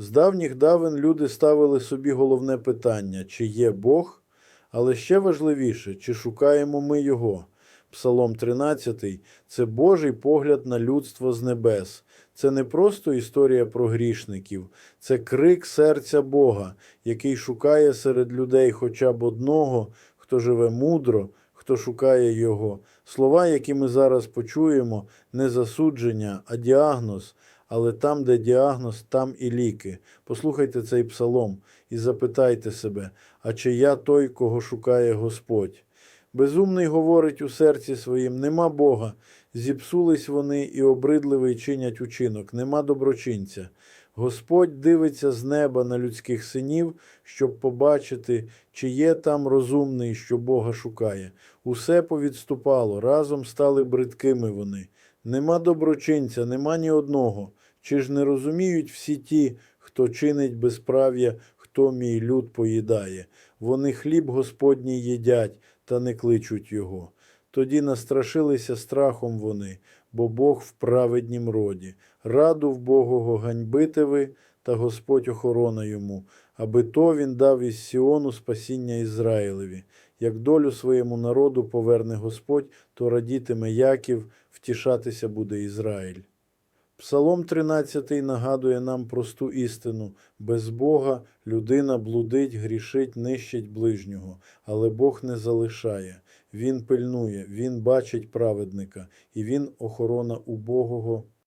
З давніх давен люди ставили собі головне питання, чи є Бог, але ще важливіше, чи шукаємо ми Його. Псалом 13 – це Божий погляд на людство з небес. Це не просто історія про грішників, це крик серця Бога, який шукає серед людей хоча б одного, хто живе мудро, хто шукає Його. Слова, які ми зараз почуємо, не засудження, а діагноз. Але там, де діагноз, там і ліки. Послухайте цей псалом і запитайте себе, а чи я той, кого шукає Господь? Безумний говорить у серці своїм: нема Бога, зіпсулись вони і обридливий чинять учинок, нема доброчинця. Господь дивиться з неба на людських синів, щоб побачити, чи є там розумний, що Бога шукає. Усе повідступало, разом стали бридкими вони. Нема доброчинця, нема ні одного. Чи ж не розуміють всі ті, хто чинить безправ'я, хто мій люд поїдає? Вони хліб Господній їдять, та не кличуть його. Тоді настрашилися страхом вони, бо Бог в праведнім роді. Раду в Богого ганьбите ви, та Господь охорона йому, аби то він дав із Сіону спасіння Ізраїлеві. Як долю своєму народу поверне Господь, то радітиме Яків, втішатися буде Ізраїль. Псалом 13 нагадує нам просту істину: без Бога людина блудить, грішить, нищить ближнього, але Бог не залишає. Він пильнує, він бачить праведника, і він охорона убогого